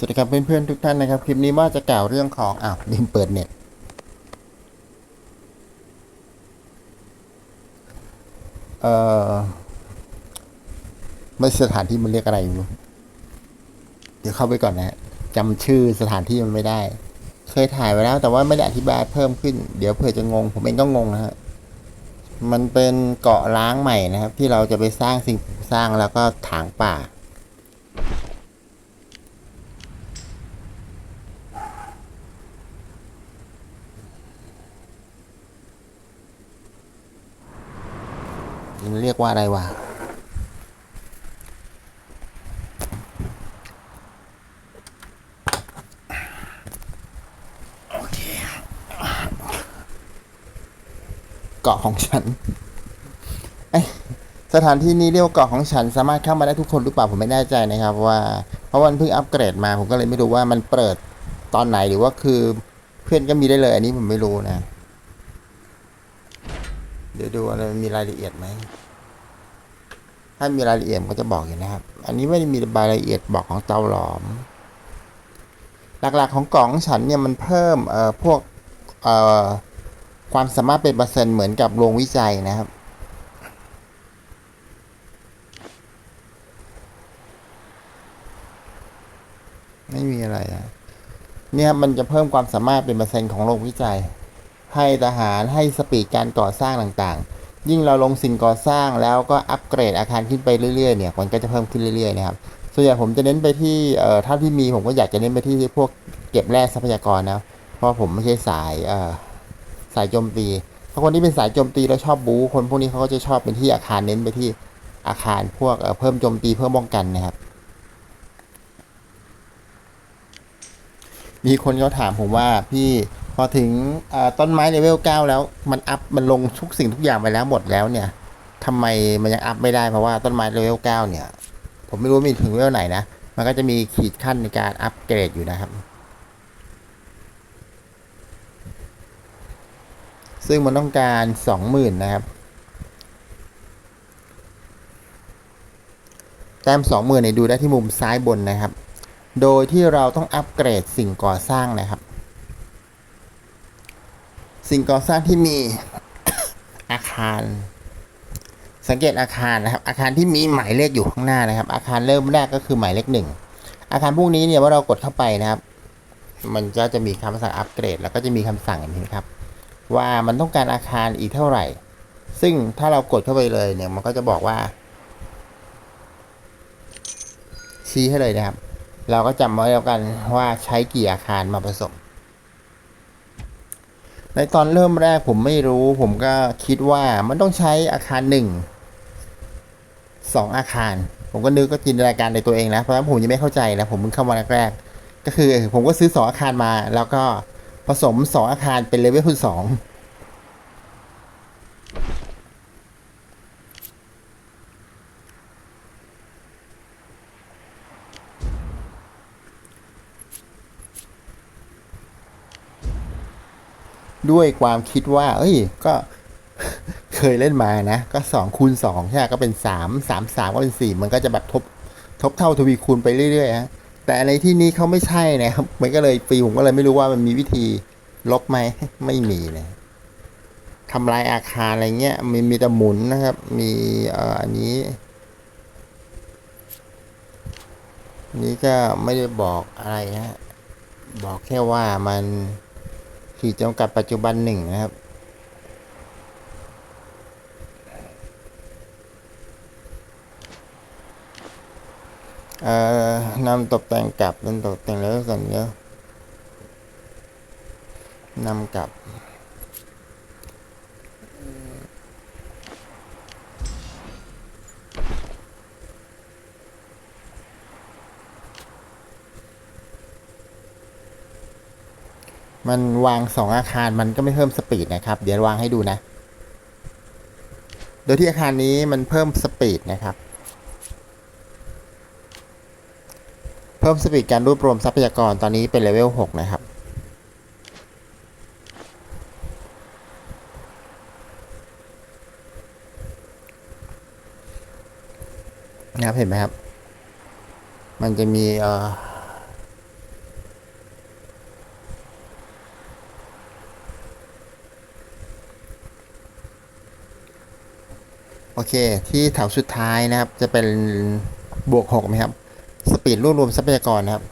สวัสดีครับเพื่อนๆทุกท่านนะครับ คลิปนี้ว่าจะกล่าวเรื่องของอ้าวลืมเปิดเน็ตเอ่อไม่สถานที่มันเรียกอะไรอยู่เดี๋ยวเข้าไปก่อนนะฮะจำชื่อสถานที่มันไม่ได้ เคยถ่ายไว้แล้ว แต่ว่าไม่ได้อธิบายเพิ่มขึ้น เดี๋ยวเผื่อจะงง ผมเองก็งงนะฮะมันเป็นเกาะล้างใหม่นะครับ ที่เราจะไปสร้างสิ่งสร้างแล้วก็ถางป่า รียกว่าอะไรวะโอเคเกาะของฉันเอ้ยสถานที่นี้เรียกว่าเกาะของฉันสามารถเข้ามาได้ทุกคนหรือเปล่าผมไม่แน่ใจนะครับ ว่าเพราะวันเพิ่งอัปเกรดมา ผมก็เลยไม่รู้ว่ามันเปิดตอนไหนหรือว่าคือเพื่อนก็มีได้เลย อันนี้ผมไม่รู้นะ เดี๋ยวดูอะไรมันมีรายละเอียดไหม ถ้ามีรายละเอียดก็จะบอกอยู่นะครับ อันนี้ไม่ได้มีรายละเอียดบอกของเตาหลอม หลักๆของกล่องฉันเนี่ยมันเพิ่มเอ่อพวกเอ่อความสามารถเป็นเปอร์เซ็นต์เหมือนกับโรงวิจัยนะครับไม่มีอะไรอะเนี่ยมันจะเพิ่มความสามารถเป็นเปอร์เซ็นต์ของโรงวิจัย ให้ทหารให้สปีดการก่อสร้างต่างๆ ยิ่งเราลงสิ่งก่อสร้างแล้วก็อัปเกรดอาคารขึ้นไปเรื่อยๆเนี่ยมันก็จะเพิ่มขึ้นเรื่อยๆนะครับส่วนใหญ่ผมจะเน้นไปที่เอ่อถ้าที่มีผมก็อยากจะเน้นไปที่พวกเก็บแร่ทรัพยากรนะเพราะผมไม่ใช่สายเอ่อสายโจมตีถ้าคนที่เป็นสายโจมตีแล้วชอบบู๊คนพวกนี้เขาก็จะชอบเป็นที่อาคารเน้นไปที่อาคารพวกเอ่อเพิ่มโจมตีเพิ่มป้องกันนะครับ มีคนเขาถามผมว่าพี่ พอถึงต้นไม้เลเวลเก้าแล้วมันอัพมันลงทุกสิ่งทุกอย่างไปแล้วหมดแล้วเนี่ยทำไมมันยังอัพไม่ได้เพราะว่าต้นไม้เลเวลเก้าเนี่ย ผมไม่รู้มีถึงเลเวลไหนนะ มันก็จะมีขีดขั้นในการอัปเกรดอยู่นะครับ ซึ่งมันต้องการสองหมื่นนะครับ แต้มสองหมื่นเนี่ยดูได้ที่มุมซ้ายบนนะครับ โดยที่เราต้องอัปเกรดสิ่งก่อสร้างนะครับ สิ่งก่อสร้างที่มีอาคาร สังเกตอาคารนะครับ อาคารที่มีหมายเลขอยู่ข้างหน้านะครับ อาคารเริ่มแรกก็คือหมายเลขหนึ่งอาคารพวกนี้เนี่ยว่าเรากดเข้าไปนะครับ มันก็จะมีคำสั่งอัปเกรด แล้วก็จะมีคำสั่งอย่างนี้ครับ ว่ามันต้องการอาคารอีกเท่าไหร่ ซึ่งถ้าเรากดเข้าไปเลยเนี่ย มันก็จะบอกว่า ชี้ให้เลยนะครับ เราก็จำไว้แล้วกันว่าใช้กี่อาคารมาผสม ในตอนเริ่มแรกผมไม่รู้ ผมก็คิดว่ามันต้องใช้อาคารหนึ่งสองอาคาร ผมก็นึกก็จินตนาการในตัวเองนะ เพราะฉะนั้นผมยังไม่เข้าใจนะผมเพิ่งเข้ามาแรกๆก็คือผมก็ซื้อสองอาคารมา แล้วก็ผสมสองอาคารเป็นเลเวลคูณสอง ด้วยความคิดว่า เอ้ย ก็เคยเล่นมานะ ก็สองคูณสองใช่ก็เป็นสามสามสามก็เป็นสี่มันก็จะแบบทบทบเท่าทวีคูณไปเรื่อยๆฮะแต่ในที่นี้เขาไม่ใช่นะครับ มันก็เลยฟรีผมก็เลยไม่รู้ว่ามันมีวิธีลบไหมไม่มีนะทำลายอาคารอะไรเงี้ยมีมีแต่หมุนนะครับ มีเอ่ออันนี้ นี้ก็ไม่ได้บอกอะไรฮะบอกแค่ว่ามัน ขีดจำกัดปัจจุบันหนึ่งนะครับ นำตกแต่งกลับเป็นตกแต่งแล้วส่วนเยอะนำกลับ มันวางสองอาคารมันก็ไม่เพิ่มสปีดนะครับ เดี๋ยววางให้ดูนะ โดยที่อาคารนี้มันเพิ่มสปีดนะครับ เพิ่มสปีดการรวบรวมทรัพยากรตอนนี้เป็นเลเวล 6 นะครับนะครับเห็นไหมครับ มันจะมีเอ่อ โอเค ที่แถวสุดท้ายนะครับ จะเป็นบวกหกไหมครับ สปีดรวบรวมทรัพยากรนะครับ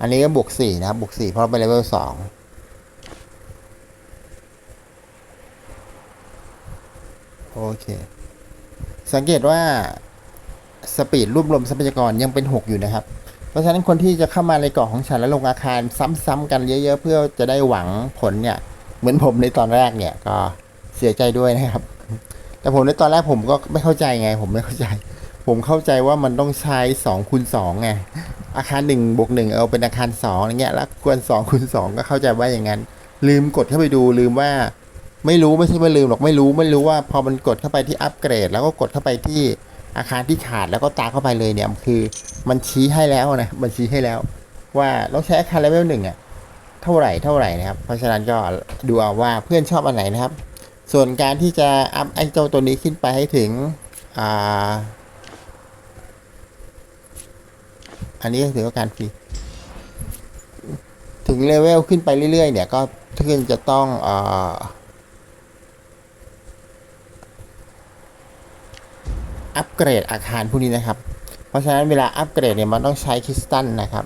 อันนี้ก็บวกสี่นะครับบวกสี่เพราะเราไปเลเวลสองโอเค สังเกตว่าสปีดรวบรวมทรัพยากรยังเป็นหกอยู่นะครับ ราะฉะนั้นคนที่จะเข้ามาในเกาะของฉันและลงอาคารซ้ำๆกันเยอะ ๆ เพื่อจะได้หวังผลเนี่ย เหมือนผมในตอนแรกเนี่ยก็เสียใจด้วยนะครับ แต่ผมในตอนแรกผมก็ไม่เข้าใจไง ผมไม่เข้าใจ ผมเข้าใจว่ามันต้องใช้2คูณ2ไงอาคาร1บวก1เอาเป็นอาคาร2อย่างเงี้ยแล้วควร2คูณ2ก็เข้าใจว่าอย่างนั้น ลืมกดเข้าไปดูลืมว่า ไม่รู้ไม่ใช่ว่าลืมหรอกไม่รู้ไม่รู้ว่าพอมันกดเข้าไปที่อัปเกรด แล้วก็กดเข้าไปที่ อาคารที่ขาดแล้วก็ตาเข้าไปเลยเนี่ยคือมันชี้ให้แล้วนะมันชี้ให้แล้ว ว่าต้องใช้อาคารเลเวลหนึ่งอะเท่าไหร่เท่าไหร่นะครับ เพราะฉะนั้นก็ดูเอาว่าเพื่อนชอบอันไหนนะครับ ส่วนการที่จะอัพไอ้เจ้าตัวนี้ขึ้นไปให้ถึงอ่าอันนี้ถือว่าการฟรีถึงเลเวลขึ้นไปเรื่อยๆเนี่ยก็เพื่อนจะต้องอ่อ อัปเกรดอาคารพวกนี้นะครับ เพราะฉะนั้นเวลาอัปเกรดเนี่ยมันต้องใช้คริสตัลนะครับ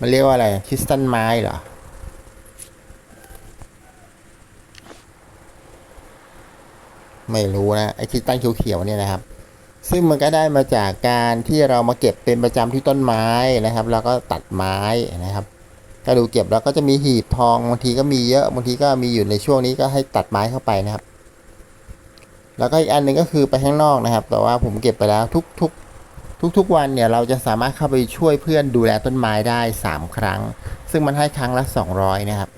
มันเรียกว่าอะไรคริสตัลไม้เหรอไม่รู้นะไอคริสตัลเขียวๆเนี่ยนะครับ ซึ่งมันก็ได้มาจากการที่เรามาเก็บเป็นประจำที่ต้นไม้นะครับ แล้วก็ตัดไม้นะครับก็ดูเก็บแล้วก็จะมีหีบทองบางทีก็มีเยอะบางทีก็มีอยู่ในช่วงนี้ก็ให้ตัดไม้เข้าไปนะครับ แล้วก็อีกอันหนึ่งก็คือไปข้างนอกนะครับ แต่ว่าผมเก็บไปแล้วทุกทุกทุกทุกๆวันเนี่ยเราจะสามารถเข้าไปช่วยเพื่อนดูแลต้นไม้ได้ 3 ครั้ง ซึ่งมันให้ครั้งละ 200 นะครับ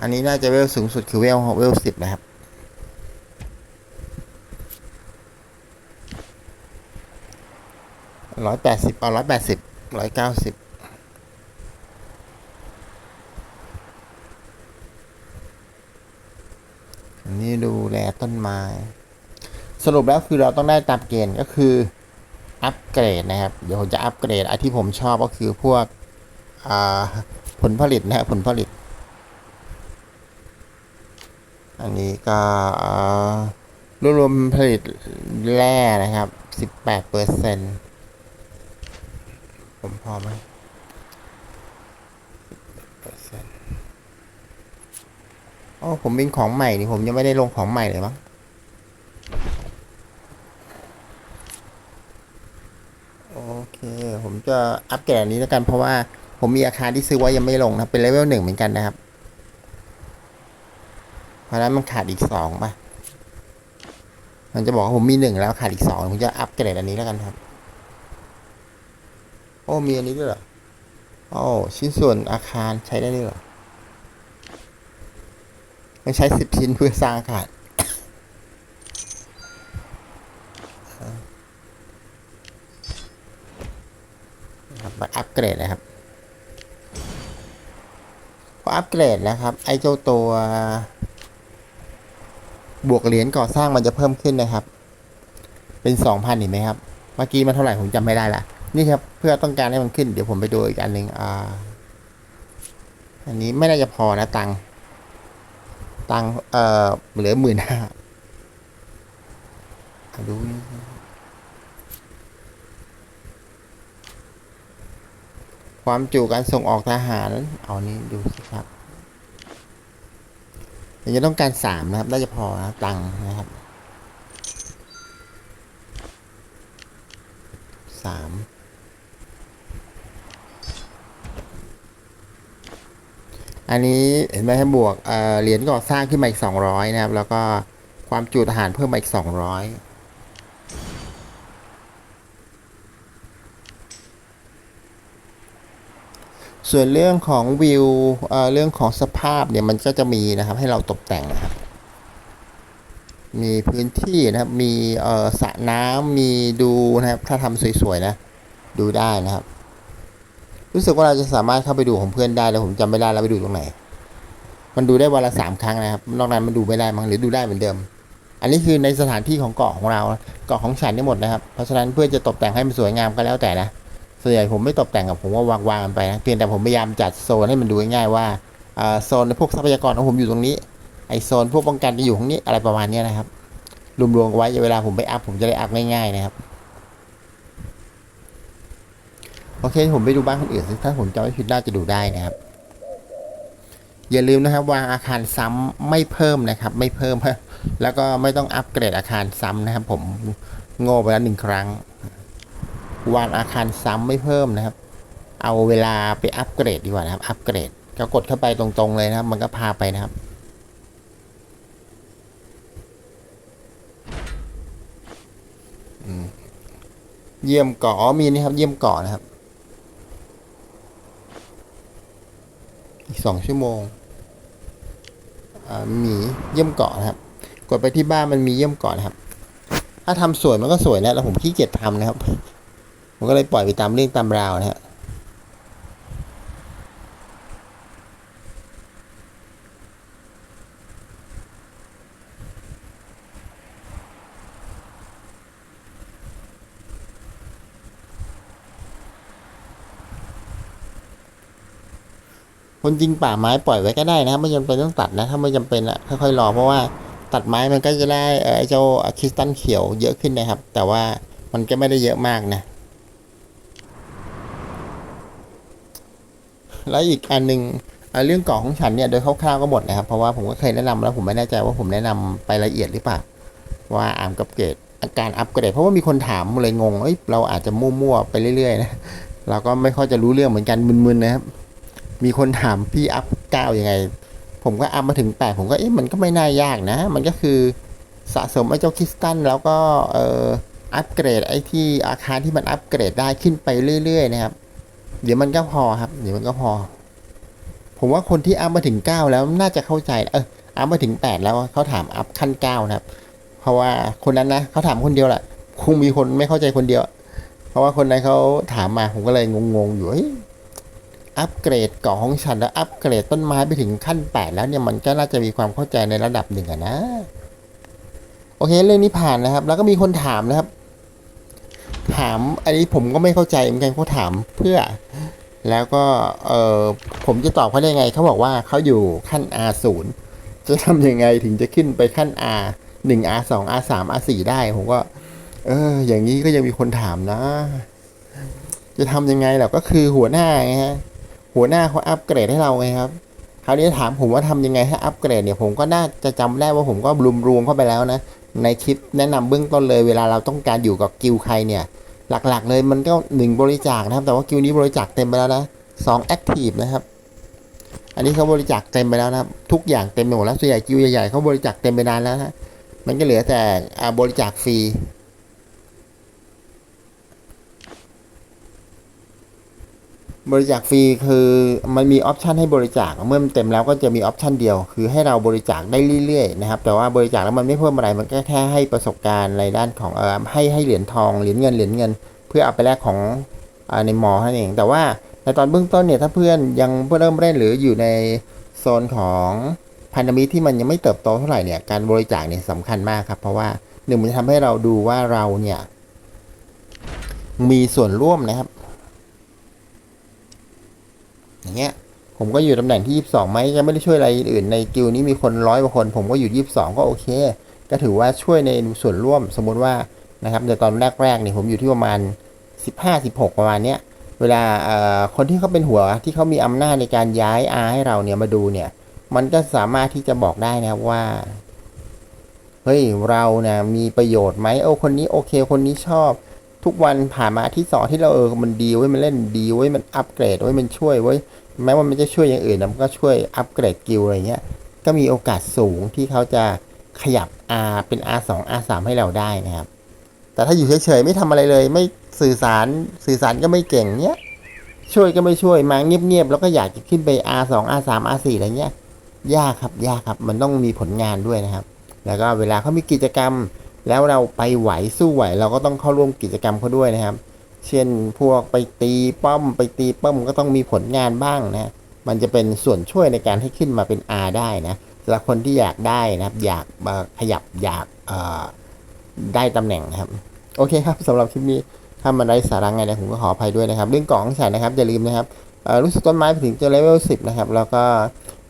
อันนี้น่าจะเวลสูงสุดคือเวลเวลสิบนะครับร้อยแปดสิบเอาร้อยแปดสิบร้อยเก้าสิบ นนี้ดูแลต้นไม้ สรุปแล้วคือเราต้องได้ตามเกณฑ์ก็คืออัปเกรดนะครับ เดี๋ยวผมจะอัปเกรดไอ้ที่ผมชอบก็คือพวกผลผลิตนะครับผลผลิต อันนี้ก็รวบรวมผลิตแร่นะครับ 18เปอร์เซ็นต์ผมพอไหม โอ้ผมเป็นของใหม่นี่ผมยังไม่ได้ลงของใหม่เลยมั้งโอเค ผมจะอัปเกรดอันนี้แล้วกันเพราะว่าผมมีอาคารที่ซื้อไว้ยังไม่ลงนะเป็นเลเวลหนึ่งเหมือนกันนะครับ เพราะฉะนั้นมันขาดอีกสองป่ะ มันจะบอกว่าผมมีหนึ่งแล้วขาดอีกสองผมจะอัปเกรดอันนี้แล้วกันครับ โอ้มีอันนี้ด้วยเหรอโอ้ชิ้นส่วนอาคารใช้ได้ด้วยเหรอ มันใช้สิบชิ้นเพื่อสร้างอาคารครับมาอัปเกรดนะครับพออัปเกรดนะครับ ไอ้เจ้าตัว บวกเหรียญก่อสร้างมันจะเพิ่มขึ้นนะครับ เป็นสองพันเห็นไหมครับ เมื่อกี้มันเท่าไหร่ผมจำไม่ได้ละนี่ครับ เพื่อต้องการให้มันขึ้น เดี๋ยวผมไปดูอีกอันหนึ่งอ่า อันนี้ไม่น่าจะพอนะตังค์ ตังค์เอ่อเหลือหมื่นห้าดูนี่ความจุการส่งออกทหาร เอานี้ดูสิครับเดี๋ยวจะต้องการสามนะครับน่าจะพอนะตังค์นะครับสาม อันนี้เห็นไหมบวกเหรียญก่อสร้างขึ้นมาอีกสองร้อยนะครับ แล้วก็ความจุทหารเพิ่มมาอีกสองร้อยส่วนเรื่องของวิวเเรื่องของสภาพเนี่ยมันก็จะมีนะครับให้เราตกแต่งนะครับ มีพื้นที่นะครับ มีสระน้ำมีดูนะครับ ถ้าทำสวยๆนะ ดูได้นะครับ รู้สึกว่าเราจะสามารถเข้าไปดูของเพื่อนได้แล้วผมจำไม่ได้แล้วไปดูตรงไหน มันดูได้วันละสามครั้งนะครับ นอกนั้นมันดูไม่ได้มั้งหรือดูได้เหมือนเดิม อันนี้คือในสถานที่ของเกาะของเรา เกาะของฉันนี่หมดนะครับ เพราะฉะนั้นเพื่อจะตกแต่งให้มันสวยงามก็แล้วแต่นะ ส่วนใหญ่ผมไม่ตกแต่งกับผมว่าวางวางๆกันไปนะ เพียงแต่ผมพยายามจัดโซนให้มันดูง่ายๆว่าโซนในพวกทรัพยากรของผมอยู่ตรงนี้ ไอโซนพวกป้องกันจะอยู่ตรงนี้อะไรประมาณนี้นะครับ รวมๆกันไว้เวลาผมไปอัพผมจะได้อัพง่ายๆนะครับ โอเค ผมไปดูบ้านคนอื่นสิถ้าผมจำไม่ผิดน่าจะดูได้นะครับ อย่าลืมนะครับวางอาคารซ้ำไม่เพิ่มนะครับ ไม่เพิ่ม แล้วก็ไม่ต้องอัปเกรดอาคารซ้ำนะครับ ผมโง่ไปแล้วหนึ่งครั้ง วางอาคารซ้ำไม่เพิ่มนะครับ เอาเวลาไปอัปเกรดดีกว่านะครับ อัปเกรดก็กดเข้าไปตรงๆเลยนะครับ มันก็พาไปนะครับเยี่ยมเกาะอ๋อมีนี่ครับ เยี่ยมเกาะนะครับ อีกสองชั่วโมงมีเยี่ยมเกาะนะครับ กดไปที่บ้านมันมีเยี่ยมเกาะนะครับ ถ้าทำสวยมันก็สวยนะแล้วผมขี้เกียจทำนะครับผมก็เลยปล่อยไปตามเรื่องตามราวนะฮะ คนจริงป่าไม้ปล่อยไว้ก็ได้นะครับไม่จำเป็นต้องตัดนะถ้าไม่จำเป็นอะค่อยๆรอเพราะว่าตัดไม้มันก็จะได้เอ่อไอ้เจ้าคริสตัลเขียวเยอะขึ้นนะครับ แต่ว่ามันก็ไม่ได้เยอะมากนะ แล้วอีกอันหนึ่งเอ่อเรื่องเกาะของฉันเนี่ยโดยคร่าวๆก็หมดนะครับ เพราะว่าผมก็เคยแนะนำแล้วผมไม่แน่ใจว่าผมแนะนำไปละเอียดหรือเปล่าว่าอามกับเกรดอาการอัปเกรดเพราะว่ามีคนถามเลยงงเอ้ยเราอาจจะมั่วๆไปเรื่อยๆนะเราก็ไม่ค่อยจะรู้เรื่องเหมือนกันมึนๆนะครับ มีคนถามพี่อัพเก้ายังไง ผมก็อัพมาถึงแปดผมก็เอ๊ะมันก็ไม่น่ายากนะ มันก็คือสะสมไอ้เจ้าคริสตัลแล้วก็เอ่ออัปเกรดไอ้ที่อาคารที่มันอัปเกรดได้ขึ้นไปเรื่อยๆนะครับ เดี๋ยวมันก็พอครับ เดี๋ยวมันก็พอ ผมว่าคนที่อัพมาถึงเก้าแล้วน่าจะเข้าใจเอออัพมาถึงแปดแล้วเขาถามอัพขั้นเก้านะครับ เพราะว่าคนนั้นนะเขาถามคนเดียวแหละคงมีคนไม่เข้าใจคนเดียว เพราะว่าคนนั้นเขาถามมาผมก็เลยงงๆอยู่เฮ้ย อัปเกรดเกาะของฉันแล้วอัปเกรดต้นไม้ไปถึงขั้นแปดแล้วเนี่ยมันก็น่าจะมีความเข้าใจในระดับหนึ่งอะนะ โอเคเรื่องนี้ผ่านนะครับ แล้วก็มีคนถามนะครับ ถามอันนี้ผมก็ไม่เข้าใจเหมือนกันเขาถามเพื่อ แล้วก็เออผมจะตอบเขาได้ไงเขาบอกว่าเขาอยู่ขั้น R ศูนย์จะทำยังไงถึงจะขึ้นไปขั้น R หนึ่ง R สอง R สาม R สี่ได้ ผมก็ เออ อย่างนี้ก็ยังมีคนถามนะ จะทำยังไงล่ะก็คือหัวหน้าไงฮะ หัวหน้าเขาอัปเกรดให้เราไงครับคราวนี้ถามผมว่าทำยังไงให้อัปเกรดเนี่ยผมก็น่าจะจำได้ว่าผมก็รวมรวมเข้าไปแล้วนะ ในคลิปแนะนำเบื้องต้นเลยเวลาเราต้องการอยู่กับกิลใครเนี่ย หลักๆเลยมันก็หนึ่งบริจาคนะครับ แต่ว่ากิลนี้บริจาคเต็มไปแล้วนะสองแอคทีฟนะครับ อันนี้เขาบริจาคเต็มไปแล้วนะครับ ทุกอย่างเต็มไปหมดแล้วส่วนใหญ่กิลใหญ่ๆเขาบริจาคเต็มไปนานแล้วนะมันก็เหลือแต่บริจาคฟรี บริจาคฟรีคือมันมีออปชันให้บริจาคเมื่อมันเต็มแล้วก็จะมีออปชันเดียว คือให้เราบริจาคได้เรื่อยๆนะครับแต่ว่าบริจาคแล้วมันไม่เพิ่มอะไรมันก็แค่ให้ประสบการณ์ในด้านของเออให้ให้เหรียญทองเหรียญเงินเหรียญเงิน เพื่อเอาไปแลกของอในมอนั่นเอง แต่ว่าในตอนเบื้องต้นเนี่ยถ้าเพื่อนยังเพิ่งเริ่มเล่นหรืออยู่ในโซนของพันธมิตรที่มันยังไม่เติบโตเท่าไหร่เนี่ยการบริจาคเนี่ยสำคัญมากครับเพราะว่าหนึ่งมันจะทำให้เราดูว่าเราเนี่ยมีส่วนร่วมนะครับ อย่างเงี้ยผมก็อยู่ตำแหน่งที่ 22ไหมยังไม่ได้ช่วยอะไรอื่นในกิลนี้มีคนร้อยกว่าคน ผมก็อยู่ 22 ก็โอเค ก็ถือว่าช่วยในส่วนร่วมสมมุติว่านะครับในตอนแรกๆเนี่ยผมอยู่ที่ประมาณ 15 16 ประมาณเนี้ยเวลาเอ่อคนที่เขาเป็นหัวที่เขามีอำนาจในการย้ายอาให้เราเนี่ยมาดูเนี่ย มันก็สามารถที่จะบอกได้นะครับว่าเฮ้ยเราเนี่ยมีประโยชน์ไหมโอ้คนนี้โอเค คนนี้ชอบ ทุกวันผ่านมาที่สองที่เราเออมันดีเว้มันเล่นดีเว้มันอัปเกรดเว้มันช่วยเว้แม้ว่ามันจะช่วยอย่างอื่นนะมันก็ช่วยอัปเกรดกิลด์อะไรเงี้ยก็มีโอกาสสูงที่เขาจะขยับ R เป็น R2 R3 ให้เราได้นะครับ แต่ถ้าอยู่เฉยๆไม่ทำอะไรเลย ไม่สื่อสารสื่อสารก็ไม่เก่งเนี้ยช่วยก็ไม่ช่วยมาเงียบๆแล้วก็อยากจะขึ้นไป R2 R3 R4 อะไรเงี้ยยากครับยากครับมันต้องมีผลงานด้วยนะครับ แล้วก็เวลาเขามีกิจกรรม แล้วเราไปไหวสู้ไหว เราก็ต้องเข้าร่วมกิจกรรมเขาด้วยนะครับ เช่นพวกไปตีป้อมไปตีป้อมก็ต้องมีผลงานบ้างนะมันจะเป็นส่วนช่วยในการให้ขึ้นมาเป็น R ได้นะสำหรับคนที่อยากได้นะครับ อยากขยับอยากได้ตำแหน่งนะครับ โอเคครับสำหรับคลิปนี้ถ้ามันไร้สาระไงนะผมก็ขออภัยด้วยนะครับ เรื่องกล่องฉันนะครับอย่าลืมนะครับรู้สึกต้นไม้ไปถึงจะเลเวล10 นะครับ แล้วก็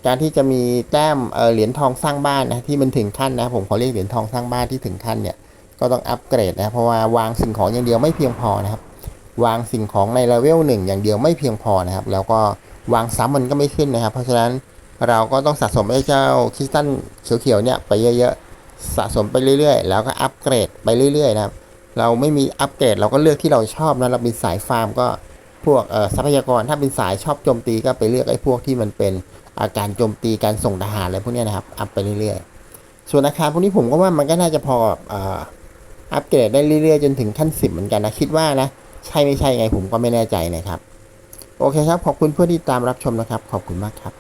การที่จะมีแต้มเหรียญทองสร้างบ้านนะที่มันถึงขั้นนะผมขอเรียกเหรียญทองสร้างบ้านที่ถึงขั้นเนี่ยก็ต้องอัปเกรดนะเพราะว่าวางสิ่งของอย่างเดียวไม่เพียงพอนะครับ วางสิ่งของในเลเวลหนึ่งอย่างเดียวไม่เพียงพอนะครับ แล้วก็วางซ้ำมันก็ไม่ขึ้นนะครับ เพราะฉะนั้นเราก็ต้องสะสมไอ้เจ้าคริสตัลเขียวๆเนี่ยไปเยอะๆสะสมไปเรื่อยๆ แล้วก็อัปเกรดไปเรื่อยๆนะครับ เราไม่มีอัปเกรดเราก็เลือกที่เราชอบนะเราเป็นสายฟาร์มก็พวกเอ่อทรัพยากรถ้าเป็นสายชอบโจมตีก็ไปเลือกไอ้พวกที่มันเป็น อาการโจมตีการส่งทหารอะไรพวกนี้นะครับ อัพไปเรื่อยๆ ส่วนอาคารพวกนี้ผมก็ว่ามันก็น่าจะพออ,อัปเกรดได้เรื่อยๆ จนถึงขั้นสิบเหมือนกันนะ คิดว่านะ ใช่ไม่ใช่ไงผมก็ไม่แน่ใจนะครับ โอเคครับ ขอบคุณเพื่อนที่ตามรับชมนะครับ ขอบคุณมากครับ